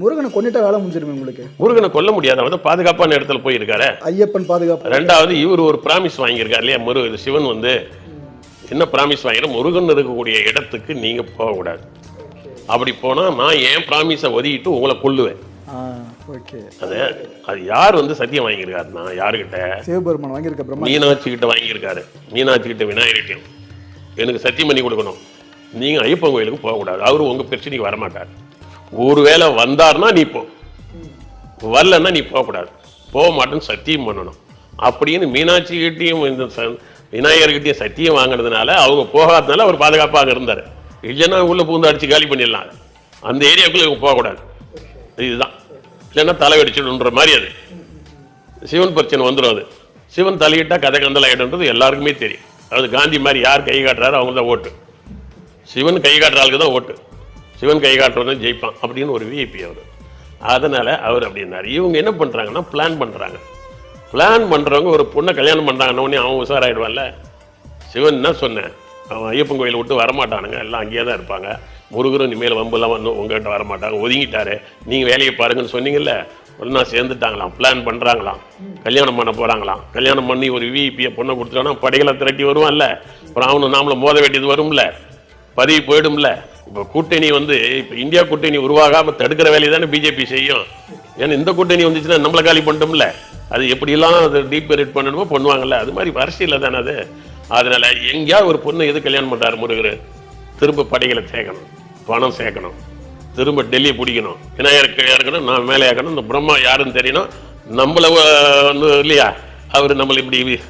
முருகனை கொண்டுட்டா வேலை முடிஞ்சிருமே உங்களுக்கு? முருகனை கொல்ல முடியாது. அவர் பாதுகாப்பான இடத்துல போயிருக்காரு. ஐயப்பன் பாதுகாப்பு. ரெண்டாவது இவர் ஒரு பிராமிஸ் வாங்கியிருக்காரு இல்லையா முரு சிவன் வந்து என்ன பிராமிஸ் வாங்கிற முருகன் இருக்கக்கூடிய இடத்துக்கு நீங்க போகக்கூடாது. அப்படி போனா நான் என் பிராமிஸை ஒதுக்கிட்டு உங்களை கொல்லுவேன். ஓகே. அது அது யார் வந்து சத்தியம் வாங்கியிருக்காருன்னா யாருக்கிட்ட? சிவபெருமான் வாங்கியிருக்க மீனாட்சி கிட்ட வாங்கியிருக்காரு. மீனாட்சி கிட்ட விநாயகர்கிட்டையும் எனக்கு சத்தியம் பண்ணி கொடுக்கணும். நீங்க ஐயப்பன் கோயிலுக்கு போகக்கூடாது. அவரு உங்க பிரச்சனைக்கு வரமாட்டார். ஒருவேளை வந்தார்னா நீ போ. வரலன்னா நீ போகக்கூடாது. போக மாட்டேன்னு சத்தியம் பண்ணணும். அப்படின்னு மீனாட்சி கிட்டையும் இந்த விநாயகர்கிட்டையும் சத்தியம் வாங்கினதுனால அவங்க போகாதனால அவர் பாதுகாப்பாக இருந்தார். இல்லைன்னா உள்ள பூந்து அடிச்சு காலி பண்ணிடலாம். அந்த ஏரியாவுக்குள்ள இவங்க போகக்கூடாது. இதுதான். இல்லைன்னா தலை வெடிச்சிடுன்ற மாதிரி அது. சிவன் பிரச்சனை வந்துடும் அது. சிவன் தலையிட்டா கதை கந்தல் ஆகிடுன்றது எல்லாருக்குமே தெரியும். அது காந்தி மாதிரி யார் கை காட்டுறாரோ அவங்க தான் ஓட்டு. சிவன் கை காட்டுற ஆளுக்கு தான் ஓட்டு. சிவன் கை காட்டுறவன் ஜெயிப்பான் அப்படின்னு ஒரு விஐபி அவர். அதனால் அவர் அப்படின்னாரு. இவங்க என்ன பண்ணுறாங்கன்னா பிளான் பண்ணுறாங்க பிளான் பண்ணுறவங்க ஒரு பொண்ணை கல்யாணம் பண்றாங்கன்னு அவன் உஷாராயிடுவான்ல. சிவன் என்ன சொன்னேன்? அவன் ஐயப்பன் கோயிலை விட்டு வரமாட்டானுங்க. எல்லாம் அங்கேயே தான் இருப்பாங்க. முருகரும் இனிமேல் வம்புலாம் வந்து உங்கள்கிட்ட வரமாட்டாங்க. ஒதுங்கிட்டாரு. நீங்கள் வேலையை பாருங்கன்னு சொன்னீங்கல்ல ஒன்றா சேர்ந்துட்டாங்களாம். பிளான் பண்ணுறாங்களாம் கல்யாணம் பண்ண போகிறாங்களாம் கல்யாணம் பண்ணி ஒரு விஐபியை பொண்ணை கொடுத்துட்டோன்னா படைகளை திரட்டி வருவான்ல. அப்புறம் அவனு நாமளை மோத வேண்டியது வரும்ல. பதவி போயிடும்ல. இப்போ கூட்டணி வந்து இப்போ இந்தியா கூட்டணி உருவாகாம தடுக்கிற வேலையை தானே பிஜேபி செய்யும். ஏன்னா இந்த கூட்டணி வந்துச்சுன்னா நம்மளை காலி பண்ணிட்டோம்ல. அது எப்படிலாம் அது டீப் ரேட் பண்ணணுமோ பண்ணுவாங்கல்ல. அது மாதிரி வரிசையில் தானே அது. அதனால எங்கேயாவது ஒரு பொண்ணு எது கல்யாணம் பண்ணுறாரு முருகர்? திரும்ப படைகளை சேர்க்கணும். பணம் சேர்க்கணும். திரும்ப டெல்லியை பிடிக்கணும். விநாயகருக்கு இறக்கணும் நான் மேலே இருக்கணும் இந்த பிரம்மா யாருன்னு தெரியணும். நம்மள வந்து இல்லையா? அவர் நம்மளை இப்படி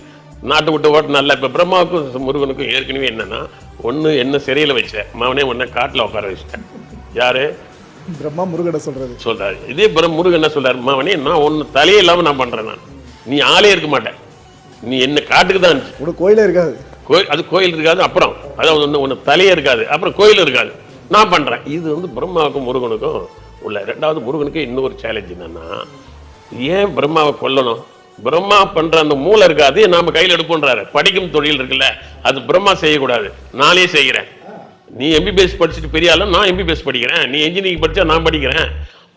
நாட்டு விட்டு ஓட்டு நல்லா இப்போ பிரம்மாவுக்கும் முருகனுக்கும் ஏற்கனவே என்னன்னா ஒன்று என்ன சிறையில் வச்சேன் மவனே ஒன்றை காட்டில் உட்கார வச்சிட்டேன். யாரு? பிரம்மா முருகனை சொல்றது சொல்றாரு. இதே பிறம் முருகன் என்ன சொல்றாரு? மவனே நான் ஒன்று தலையே இல்லாமல் நான் பண்றேன் நான். நீ ஆளே இருக்க மாட்டேன். நீ என்ன காட்டுக்கு தான். உனக்கு கோயிலே இருக்காது. கோயில் அது கோயில் இருக்காது அப்புறம். அதாவது ஒன்று ஒன்று தலையே இருக்காது அப்புறம் கோயில் இருக்காது. நான் பண்றேன். இது வந்து பிரம்மாவுக்கும் முருகனுக்கும் உள்ள ரெண்டாவது முருகனுக்கு இன்னொரு சேலஞ்ச் என்னன்னா ஏன் பிரம்மாவை கொல்லணும்? பிரம்மா பண்ற அந்த மூளை இருக்காது நாம கையில் எடுப்போன்றாரு. படிக்கும் தொழில் இருக்குல்ல அது பிரம்மா செய்யக்கூடாது. நானே செய்கிறேன் நீ எம்பிபிஎஸ் படிச்சுட்டு பெரிய ஆளும் நான் எம்பிபிஎஸ் படிக்கிறேன். நீ இன்ஜினியரிங் படிச்சா நான் படிக்கிறேன்.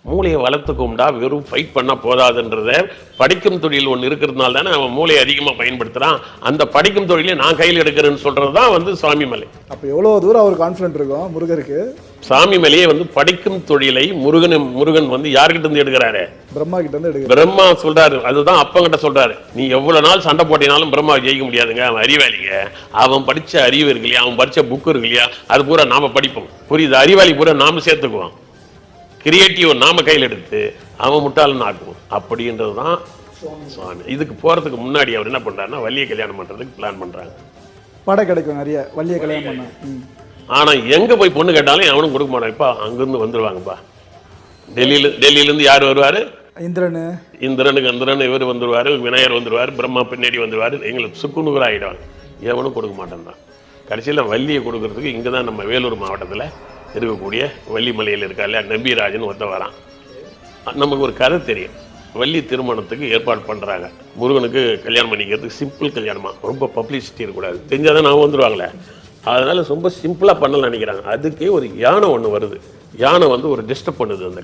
மூளையை வளர்த்துக்கும்டா வெறும் ஃபைட் பண்ணால் போதாதுன்றத படிக்கும் தொழில் ஒன்று இருக்கிறதுனால தானே அவன் மூளையை அதிகமாக பயன்படுத்துறான். அந்த படிக்கும் தொழிலை நான் கையில் எடுக்கிறேன்னு சொல்றது தான் வந்து சுவாமி மலை அப்போ எவ்வளவு தூரம் அவர் கான்ஃபிடென்ட் இருக்கும் முருகருக்கு? சாமி மலையே வந்து படிக்கும் தொழிலை முருகன் முருகன் வந்து யார்கிட்ட இருந்து எடுக்கிறாரு? பிரம்மா கிட்ட இருந்து எடுக்கிறார். பிரம்மா சொல்றாரு. அதுதான் அப்பங்கிட்ட சொல்றாரு. நீ எவ்வளவு நாள் சண்டை போட்டினாலும் பிரம்மா ஜெயிக்க முடியாதுங்க. அவன் அறிவாளிங்க. அவன் படிச்ச அறிவு இருக்கு இல்லையா? அவன் படிச்ச புக் இருக்கு இல்லையா? அது பூரா நாம படிப்போம். புரியுது? அறிவாளி பூரா நாம சேர்த்துக்குவோம். கிரியேட்டிவ் நாம கையில் எடுத்து அவன் முட்டாளன்னு ஆக்குவோம். அப்படின்றது தான் சுவாமி. இதுக்கு போறதுக்கு முன்னாடி அவர் என்ன பண்றாருன்னா வள்ளியை கல்யாணம் பண்றதுக்கு பிளான் பண்றாங்க. படை கிடைக்கும் நிறைய. வள்ளிய கல்யாணம் பண்ண. ம். ஆனா எங்க போய் பொண்ணு கேட்டாலும் அவனும் கொடுக்க மாட்டான்ப்பா அங்கிருந்து வந்துருவாங்கப்பா. டெல்லியில டெல்லியில இருந்து யார் வருவாரு? இந்திரனு. இந்திரனுக்கு இந்திரன் இவர் வந்துருவாரு விநாயகர் வந்துருவாரு பிரம்மா பின்னாடி வந்துருவாரு. எங்களுக்கு சுக்குநுகர் ஆகிடுவாங்க எவனும் கொடுக்க மாட்டான் தான். கடைசியில் வள்ளியை கொடுக்கறதுக்கு இங்கே தான் நம்ம வேலூர் மாவட்டத்தில் இருக்கக்கூடிய வள்ளிமலையில் இருக்கா இல்லையா? நம்பிராஜன் ஒருத்த வரான் நமக்கு ஒரு கதை தெரியும். வள்ளி திருமணத்துக்கு ஏற்பாடு பண்ணுறாங்க முருகனுக்கு கல்யாணம் பண்ணிக்கிறதுக்கு சிம்பிள் கல்யாணமா? ரொம்ப பப்ளிசிட்டி இருக்கக்கூடாது. தெரிஞ்சாதான் நான் வந்துருவாங்களே. அதனால் ரொம்ப சிம்பிளாக பண்ணலாம்னு நினைக்கிறாங்க. அதுக்கே ஒரு யானை ஒன்று வருது. யானை வந்து ஒரு டிஸ்டர்ப் பண்ணுது அந்த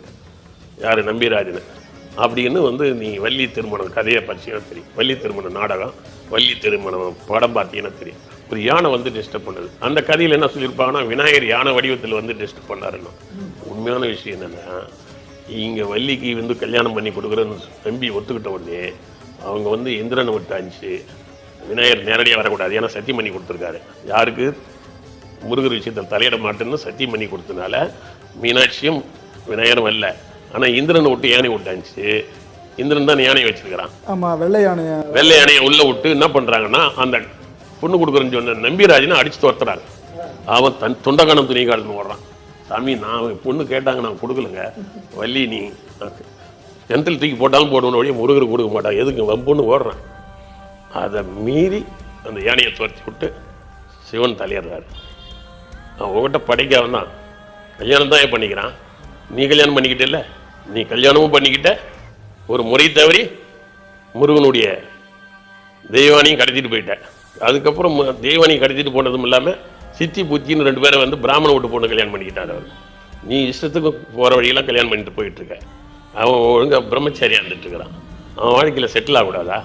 யார்? நம்பிராஜனை. அப்படின்னு வந்து நீ வள்ளி திருமணம் கதையை பார்த்தீங்கன்னா தெரியும். வள்ளி திருமணம் நாடகம் வள்ளி திருமணம் படம் பார்த்தீங்கன்னா தெரியும். ஒரு யானை வந்து டிஸ்டர்ப் பண்ணுது. அந்த கதையில் என்ன சொல்லியிருப்பாங்கன்னா விநாயகர் யானை வடிவத்தில் வந்து டிஸ்டர்ப் பண்ணாருன்னு. உண்மையான விஷயம் என்னென்னா இங்கே வள்ளிக்கு வந்து கல்யாணம் பண்ணி கொடுக்குறேன்னு நம்பி ஒத்துக்கிட்ட உடனே அவங்க வந்து இந்திரனை விட்டு அனுப்பிச்சு விநாயகர் நேரடியாக வரக்கூடாது. ஏன்னா சத்தியம் பண்ணி கொடுத்துருக்காரு. யாருக்கு? முருகர் விஷயத்தில் தலையிட மாட்டேன்னு சத்தியம் பண்ணி கொடுத்தனால மீனாட்சியும் விநாயகரும் வரல ஆனால் இந்திரனை விட்டு யானை விட்டாச்சு. இந்திரன் தான் யானையை வச்சிருக்கிறான். ஆமா வெள்ளை யானைய. வெள்ளை யானையை உள்ள விட்டு என்ன பண்றாங்கன்னா அந்த பொண்ணு கொடுக்குறேன்னு சொன்ன நம்பிராஜனை அடிச்சு துரத்துறாங்க அவன் தன் தொண்டகணம் துணி காலத்து ஓடுறான். சாமி நான் பொண்ணு கேட்டாங்க நான் கொடுக்கலங்க. வள்ளி நீ கிணத்துல தூக்கி போட்டாலும் போடுவோம் வழியே முருகர் கொடுக்க மாட்டான் எதுக்கு? வம்புன்னு ஓடுறான். அதை மீறி அந்த யானையை துரத்தி விட்டு சிவன் தலையிடுறாரு. அவன் உங்ககிட்ட படைக்காம தான். கல்யாணம் தான் ஏன் பண்ணிக்கிறான்? நீ கல்யாணம் பண்ணிக்கிட்ட இல்லை நீ கல்யாணமும் பண்ணிக்கிட்ட. ஒரு முறை தவறி முருகனுடைய தெய்வானியும் கடத்திட்டு போயிட்டேன் அதுக்கப்புறம் தெய்வானையும் கடத்திட்டு போனதும் இல்லாமல் சித்தி புத்தின்னு ரெண்டு பேரை வந்து பிராமண வீட்டு பொண்ணு கல்யாணம் பண்ணிக்கிட்டார் அவர். நீ இஷ்டத்துக்கு போகிற வழியெல்லாம் கல்யாணம் பண்ணிட்டு போயிட்டுருக்க அவன் ஒழுங்காக பிரம்மச்சாரியாக இருந்துட்டுருக்கிறான் அவன் வாழ்க்கையில் செட்டில் ஆகக்கூடாதா?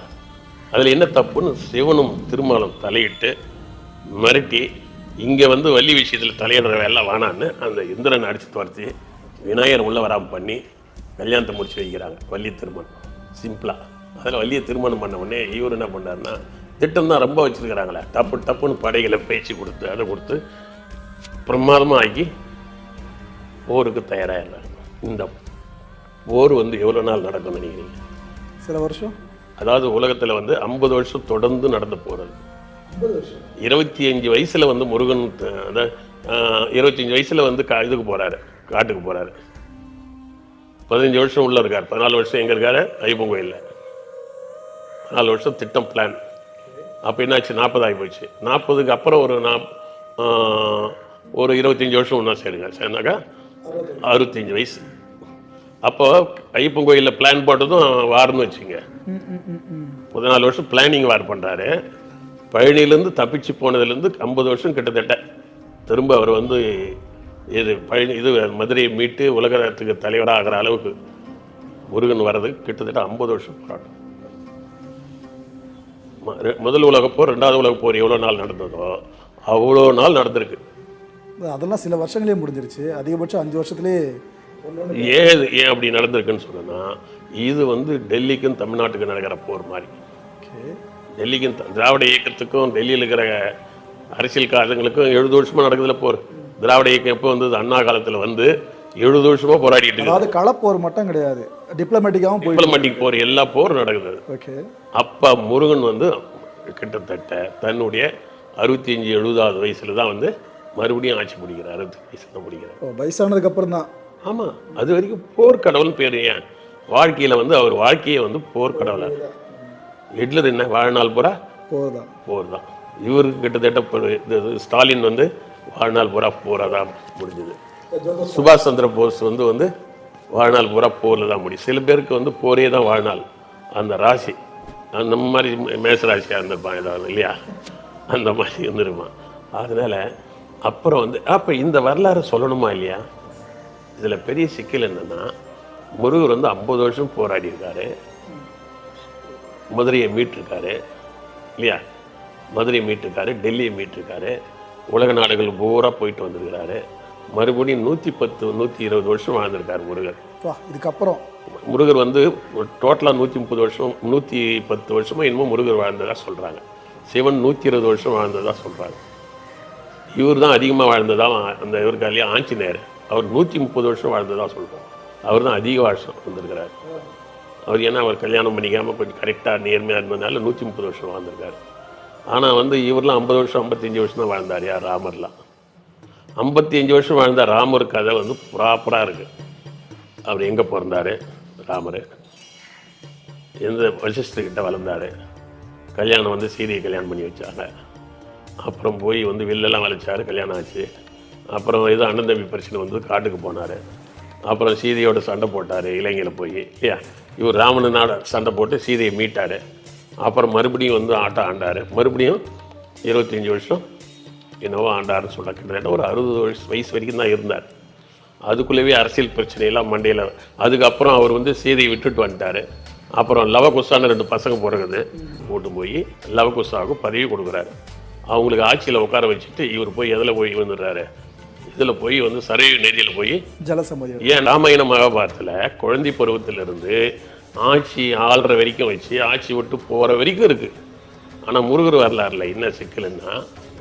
அதில் என்ன தப்புன்னு சிவனும் திருமாலும் தலையிட்டு மிரட்டி இங்கே வந்து வள்ளி விஷயத்தில் தலையிடுற வேலை வேணான்னு அந்த இந்திரன் அடித்து துரத்தி விநாயகர் உள்ள வராமல் பண்ணி கல்யாணத்தை முடிச்சு வைக்கிறாங்க வள்ளி திருமணம். சிம்பிளாக அதில் வள்ளியை திருமணம் பண்ண உடனே இவர் என்ன பண்ணாருன்னா திட்டம் தான் ரொம்ப வச்சுருக்கிறாங்களே டப்பு டப்புன்னு படைகளை பேச்சு கொடுத்து அதை கொடுத்து பிரமாதமாக ஆகி போருக்கு தயாராகிடுறாங்க இந்த போர் வந்து எவ்வளோ நாள் நடக்கும்னு நினைக்கிறீங்க? சில வருஷம்? அதாவது உலகத்தில் வந்து ஐம்பது வருஷம் தொடர்ந்து நடந்து போகிறது இருபத்தி அஞ்சு வயசுல வந்து முருகன் அதாவது இருபத்தஞ்சு வயசுல வந்து கா இதுக்கு போறாரு காட்டுக்கு போறாரு. பதினஞ்சு வருஷம் உள்ள இருக்கார் பதினாலு வருஷம் எங்க இருக்காரு? ஐயப்பன் கோயில்ல பதினாலு வருஷம் திட்டம் பிளான் அப்போ என்னாச்சு? நாற்பது ஆகி போச்சு. நாற்பதுக்கு அப்புறம் ஒரு நாப் ஒரு இருபத்தஞ்சி வருஷம் ஒன்றா சேருங்க சேர்ந்தாக்கா அறுபத்தஞ்சு வயசு. அப்போ ஐயப்பன் கோயிலில் பிளான் போட்டதும் வார்னு வச்சுங்க. ம் நாலு பதினாலு வருஷம் பிளானிங் வார் பண்ணுறாரு பழனியிலேருந்து தப்பிச்சு போனதுலேருந்து ஐம்பது வருஷம் கிட்டத்தட்ட. திரும்ப அவர் வந்து இது பழனி இது மதுரையை மீட்டு உலகத்துக்கு தலைவராக ஆகிற அளவுக்கு முருகன் வர்றதுக்கு கிட்டத்தட்ட ஐம்பது வருஷம் போராட்டம். முதல் உலகப் போர் ரெண்டாவது உலகப் போர் எவ்வளோ நாள் நடந்ததோ அவ்வளோ நாள் நடந்திருக்கு. அதெல்லாம் சில வருஷங்களே முடிஞ்சிருச்சு. அதிகபட்சம் அஞ்சு வருஷத்துலேயே ஏன் இது- ஏன் அப்படி நடந்திருக்குன்னு சொன்னா இது வந்து டெல்லிக்கும் தமிழ்நாட்டுக்கும் நடக்கிற போர் மாதிரி. டெல்லிக்கும் திராவிட இயக்கத்துக்கும் டெல்லியில் இருக்கிற அரசியல் காரங்களுக்கும் எழுபது வருஷமா நடக்குதுல போர். திராவிட இயக்கம் எப்போ வந்தது? அண்ணா காலத்தில் வந்து எழுபது வருஷமா போராடிட்டு அதாவது களப்போர் மட்டும் கிடையாது. டிப்ளமேட்டிக்காகவும் டிப்ளமேட்டிக் போர் எல்லா போர் நடக்குது. ஓகே. அப்பா முருகன் வந்து கிட்டத்தட்ட தன்னுடைய அறுபத்தி அஞ்சு எழுபதாவது வயசுல தான் வந்து மறுபடியும் ஆட்சி பிடிக்கிறார் அறுபத்தி வயசுல தான் பிடிக்கிறார் வயசானதுக்கு அப்புறம் தான் ஆமா அது வரைக்கும் போர்க்கடவுள் பேர் ஏன் வாழ்க்கையில வந்து அவர் வாழ்க்கையை வந்து போர்க்கடவுளா? ஹிட்லர் என்ன வாழ்நாள் பூரா? போர் தான் போர் தான் இவருக்கு கிட்டத்தட்ட ஸ்டாலின் வந்து வாழ்நாள் பூரா போராக தான் முடிஞ்சது. சுபாஷ் சந்திர போஸ் வந்து வந்து வாழ்நாள் பூரா போரில் தான் முடியும் சில பேருக்கு வந்து போரே தான் வாழ்நாள். அந்த ராசி அந்த மாதிரி மே- மேச ராசியாக இருந்திருப்பான் ஏதாவது இல்லையா? அந்த மாதிரி இருந்திருப்பான். அதனால அப்புறம் வந்து அப்போ இந்த வரலாறு சொல்லணுமா இல்லையா? இதில் பெரிய சிக்கல் என்னன்னா முருகர் வந்து ஐம்பது வருஷம் போராடி இருக்காரு. மதுரையை மீட்டிருக்காரு. இல்லையா? மதுரையை மீட்டிருக்காரு டெல்லியை மீட்டிருக்காரு. உலக நாடுகள் பூரா போயிட்டு வந்திருக்கிறாரு. மறுபடியும் நூற்றி பத்து நூற்றி இருபது வருஷம் வாழ்ந்திருக்காரு முருகர். இதுக்கப்புறம். முருகர் வந்து டோட்டலாக நூற்றி முப்பது வருஷம் நூற்றி பத்து வருஷமா என்னமோ முருகர் வாழ்ந்ததா சொல்கிறாங்க சிவன் நூற்றி இருபது வருஷம் வாழ்ந்ததா சொல்கிறாங்க இவர் தான் அதிகமாக வாழ்ந்ததா அந்த இவருக்கு இல்லையா ஆஞ்சநேயர். அவர் நூற்றி முப்பது வருஷம் வாழ்ந்ததாக சொல்கிறோம் அவர் தான் அதிக வருஷம் வந்திருக்கிறார். அவர் ஏன்னா அவர் கல்யாணம் பண்ணிக்காமல் கொஞ்சம் கரெக்டாக நேர்மையாக இருந்ததுனால நூற்றி முப்பது வருஷம் வாழ்ந்திருக்கார். ஆனால் வந்து இவரெலாம் ஐம்பது வருஷம் ஐம்பத்தஞ்சு வருஷம் தான் வாழ்ந்தார் யார்? ராமர்லாம். ஐம்பத்தி அஞ்சு வருஷம் வாழ்ந்த ராமர் கதை வந்து ப்ராப்பராக இருக்குது அவர் எங்கே பிறந்தாரு? ராமர். எந்த வசிஷ்டர்கிட்ட வளர்ந்தார்? கல்யாணம் வந்து சீதையை கல்யாணம் பண்ணி வச்சாங்க. அப்புறம் போய் வந்து வில்லெல்லாம் வளைச்சார் கல்யாணம் ஆச்சு. அப்புறம் இது அண்ணன் தம்பி பிரச்சனை வந்து காட்டுக்கு போனார். அப்புறம் சீதையோட சண்டை போட்டார் இலங்கையில் போய் இல்லையா? இவர் ராமனோட சண்டை போட்டு சீதையை மீட்டார். அப்புறம் மறுபடியும் வந்து ஆட்டம் ஆண்டார். மறுபடியும் இருபத்தஞ்சி வருஷம் என்னவோ ஆண்டாருன்னு சொல்ல கிட்டத்தட்ட ஒரு அறுபது வயசு வயசு வரைக்கும் தான் இருந்தார். அதுக்குள்ளேயே அரசியல் பிரச்சனையெல்லாம் மண்டையில் அதுக்கப்புறம் அவர் வந்து சீதையை விட்டுட்டு வந்துட்டார். அப்புறம் லவகுசான்னு ரெண்டு பசங்க பிறகுது. கூட்டு போய் லவகுசாவுக்கு பதவி கொடுக்குறாரு. அவங்களுக்கு ஆட்சியில் உட்கார வச்சுட்டு இவர் போய் எதில் போய் வந்துடுறாரு இதில் போய் வந்து சரையு நதியில் போய் ஜலசம்மதி ஏன் ராமாயண மகாபாரத்தில் குழந்தை பருவத்திலிருந்து ஆட்சி ஆள்ற வரைக்கும் வச்சு ஆட்சி விட்டு போகிற வரைக்கும் இருக்குது ஆனால் முருகர் வரலாறுல என்ன சிக்கலுன்னா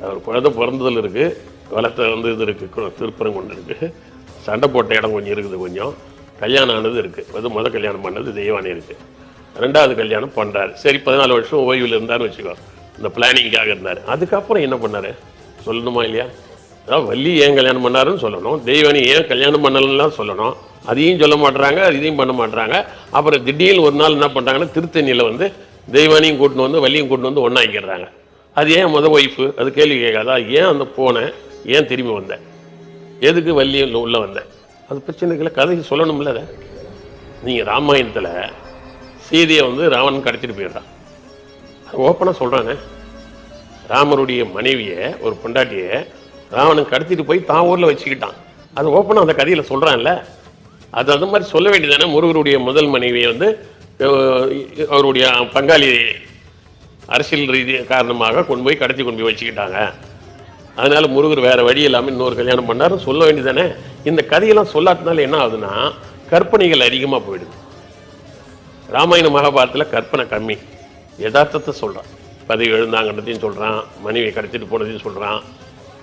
அவர் குழந்தை பிறந்ததில் இருக்குது வளர்த்த வந்து இது இருக்குது திருப்பரங்குண்டு இருக்குது சண்டை போட்ட இடம் கொஞ்சம் இருக்குது கொஞ்சம் கல்யாணம் ஆனது இருக்குது அது முதல் கல்யாணம் பண்ணது தெய்வானே இருக்குது ரெண்டாவது கல்யாணம் பண்ணுறாரு சரி பதினாலு வருஷம் ஓய்வில் இருந்தாருன்னு வச்சுக்கோ இந்த பிளானிங்காக இருந்தார். அதுக்கப்புறம் என்ன பண்ணாரு? சொல்லணுமா இல்லையா? அதாவது வள்ளி ஏன் கல்யாணம் பண்ணாருன்னு சொல்லணும். தெய்வானி ஏன் கல்யாணம் பண்ணலன்னா சொல்லணும். அதையும் சொல்ல மாட்றாங்க இதையும் பண்ண மாட்றாங்க. அப்புறம் திடீர்னு ஒரு நாள் என்ன பண்ணுறாங்கன்னா திருத்தணியில் வந்து தெய்வானியும் கூட்டின்னு வந்து வள்ளியும் கூட்டின்னு வந்து ஒன்றாக்கிடுறாங்க அது ஏன் முத ஒய்ஃபு அது கேள்வி கேட்காதா? ஏன் அந்த போனேன் ஏன் திரும்பி வந்தேன் எதுக்கு வள்ளி உள்ளே வந்தேன் அது பிரச்சனைகளை கதை சொல்லணும்ல அதை. நீங்கள் ராமாயணத்தில் சீதையை வந்து ராவணன் கடத்திட்டு போயிடுறான். ஓப்பனாக சொல்கிறானே ராமருடைய மனைவியை ஒரு பொண்டாட்டியை ராவணன் கடத்திட்டு போய் தான் ஊரில் வச்சுக்கிட்டான். அது ஓப்பனாக அந்த கதையில் சொல்கிறான்ல அது அந்த மாதிரி சொல்ல வேண்டியதானே முருகருடைய முதல் மனைவியை வந்து அவருடைய பங்காளி அரசியல் ரீதி காரணமாக கொண்டு போய் கடத்தி கொண்டு போய் வச்சுக்கிட்டாங்க. அதனால் முருகர் வேறு வழி இல்லாமல் இன்னொரு கல்யாணம் பண்ணாரு. சொல்ல வேண்டியதானே இந்த கதையெல்லாம் சொல்லாதனால என்ன ஆகுதுன்னா கற்பனைகள் அதிகமாக போயிடுது. ராமாயண மகாபாரதத்தில் கற்பனை கம்மி. யதார்த்தத்தை சொல்கிறான் பதவி எழுந்தாங்கன்றதையும் சொல்கிறான் மனைவியை கடத்திட்டு போனதையும் சொல்கிறான்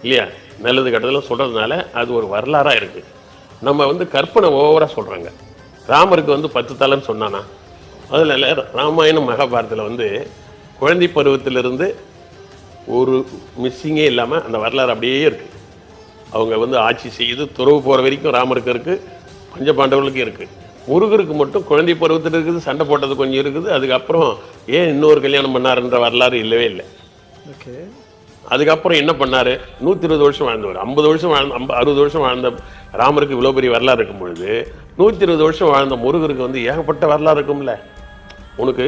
இல்லையா? நல்லது கெட்டதெல்லாம் சொல்கிறதுனால அது ஒரு வரலாறாக இருக்குது நம்ம வந்து கற்பனை ஓவராக சொல்கிறாங்க ராமருக்கு வந்து பத்து தலைன்னு சொன்னானா? அதில் ராமாயணம் மகாபாரதத்தில் வந்து குழந்தை பருவத்திலிருந்து ஒரு மிஸ்ஸிங்கே இல்லாமல் அந்த வரலாறு அப்படியே இருக்குது அவங்க வந்து ஆட்சி செய்து துறவு போகிற வரைக்கும் ராமருக்கு இருக்குது பஞ்ச பாண்டவர்களுக்கு இருக்குது முருகருக்கு மட்டும் குழந்தை பருவத்தில் இருக்குது சண்டை போட்டது கொஞ்சம் இருக்குது. அதுக்கப்புறம் ஏன் இன்னொரு கல்யாணம் பண்ணாருன்ற வரலாறு இல்லவே இல்லை. ஓகே. அதுக்கப்புறம் என்ன பண்ணாரு? நூற்றி இருபது வருஷம் வாழ்ந்தவர். ஐம்பது வருஷம் வாழ்ந்த ஐம்ப அறுபது வருஷம் வாழ்ந்த ராமருக்கு இவ்வளோ பெரிய வரலாறு இருக்கும் பொழுது நூற்றி இருபது வருஷம் வாழ்ந்த முருகருக்கு வந்து ஏகப்பட்ட வரலாறு இருக்கும்ல? உனக்கு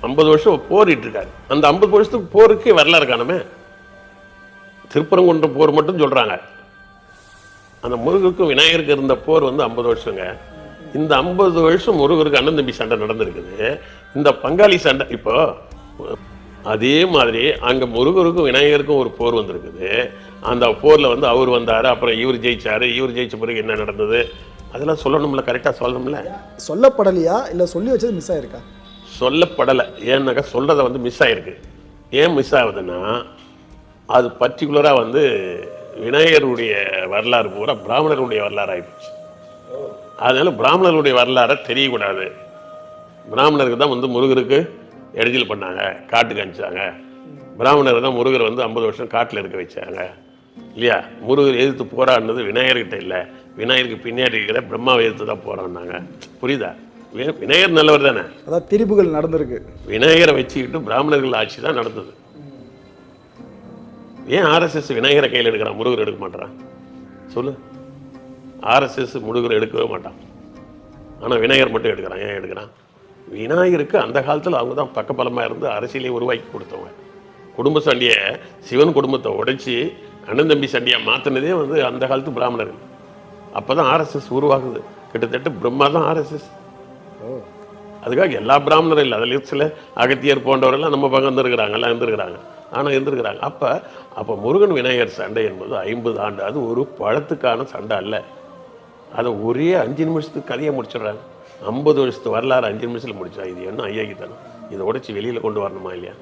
ஐம்பது வருஷம் போரிட்டு இருக்காரு அந்த ஐம்பது வருஷத்துக்கு போருக்கு வரலாறு காணுமே? திருப்பரங்குன்றம் போர் மட்டும் சொல்றாங்க. அந்த முருகருக்கும் விநாயகருக்கு இருந்த போர் வந்து ஐம்பது வருஷங்க. இந்த ஐம்பது வருஷம் முருகருக்கு அண்ணன் தம்பி சண்டை நடந்திருக்குது. இந்த பங்காளி சண்டை இப்போ அதே மாதிரி அங்க முருகருக்கும் விநாயகருக்கும் ஒரு போர் வந்திருக்குது. அந்த போர்ல வந்து அவர் வந்தாரு அப்புறம் இவர் ஜெயிச்சாரு இவர் ஜெயிச்ச பிறகு என்ன நடந்தது? அதெல்லாம் சொல்லணும்ல கரெக்டா சொல்லணும்ல? சொல்லப்படலையா? இல்லை சொல்லி வச்சது மிஸ் ஆயிருக்கா? சொல்லப்படலை. ஏன்னாக்கா சொல்றத வந்து மிஸ் ஆயிருக்கு. ஏன் மிஸ் ஆகுதுன்னா அது பர்டிகுலராக வந்து விநாயகருடைய வரலாறு பூரா பிராமணருடைய வரலாறு ஆயிடுச்சு அதனால பிராமணருடைய வரலாறை தெரியக்கூடாது. பிராமணருக்கு தான் வந்து முருகருக்கு இடைஞ்சல் பண்ணாங்க காட்டுக்கு அனுப்பிச்சாங்க பிராமணர் தான் முருகர் வந்து ஐம்பது வருஷம் காட்டில் இருக்க வச்சாங்க. இல்லையா? முருகர் எதிர்த்து போராடினது விநாயகர்கிட்ட இல்லை. விநாயகருக்கு பின்னாடி இருக்கிற பிரம்மாவை எதிர்த்து தான் போராடினாங்க. புரியுதா? விநாயகர் நல்லவர் தானே? அதாவது திரிபுகள் நடந்திருக்கு. விநாயகரை வச்சுக்கிட்டு பிராமணர்கள் ஆட்சி தான் நடந்தது. ஏன் ஆர்எஸ்எஸ் விநாயகரை கையில் எடுக்கிறான் முருகர் எடுக்க மாட்டான் சொல்லு. ஆர்எஸ்எஸ் முருகர் எடுக்கவே மாட்டான். ஆனால் விநாயகர் மட்டும் எடுக்கிறான். ஏன் எடுக்கிறான்? விநாயகருக்கு அந்த காலத்தில் அவங்க தான் பக்கபலமாக இருந்து அரசியலை உருவாக்கி கொடுத்தவங்க. குடும்ப சண்டையை சிவன் குடும்பத்தை உடைச்சி அண்ணன் தம்பி சண்டையை மாற்றினதே வந்து அந்த காலத்து பிராமணர்கள். அப்போ தான் ஆர்எஸ்எஸ் உருவாகுது. கிட்டத்தட்ட பிரம்மா தான் ஆர்எஸ்எஸ் அதுக்காக எல்லா பிராமணரும் இல்லை. அதில் சில அகத்தியர் போன்றவரெல்லாம் நம்ம பக்கம் இருந்திருக்கிறாங்க எல்லாம் இருந்திருக்கிறாங்க. ஆனால் இருந்திருக்கிறாங்க. அப்போ அப்போ முருகன் விநாயகர் சண்டை என்பது ஐம்பது ஆண்டு. அது ஒரு பழத்துக்கான சண்டை அல்ல. அதை ஒரே அஞ்சு நிமிஷத்துக்கு கதையை முடிச்சிடுறாங்க. ஐம்பது வருஷத்து வரலாறு அஞ்சு நிமிஷத்தில் முடிச்சா இது என்ன ஐயாக்கித்தனம் இதை உடைச்சி வெளியில் கொண்டு வரணுமா இல்லையா?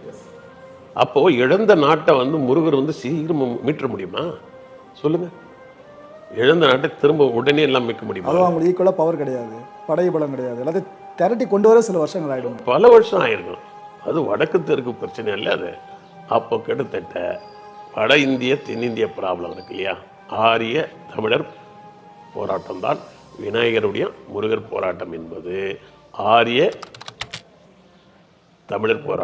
அப்போது இழந்த நாட்டை வந்து முருகர் வந்து சீக்கிரம் மீட்ட முடியுமா? சொல்லுங்க. இழந்த நாட்டை திரும்ப உடனே எல்லாம் மீட்க முடியுமா? அதுவும் அவங்களுக்கு ஈக்குவலாக பவர் கிடையாது. படை பலம் கிடையாது. எல்லாத்தையும் திரட்டி கொண்டு வர சில வருஷங்கள் ஆயிடும். பல வருஷம் ஆயிருக்கும். அது வடக்கு தெற்கு பிரச்சனை இல்லை அது. அப்போ கிட்டத்தட்ட வட இந்திய தென்னிந்திய ப்ராப்ளம் இருக்கு இல்லையா? ஆரிய தமிழர் போராட்டம் தான் விநாயகருடைய முருகர் போராட்டம் என்பது ஆரிய தமிழர் போராட்டம்.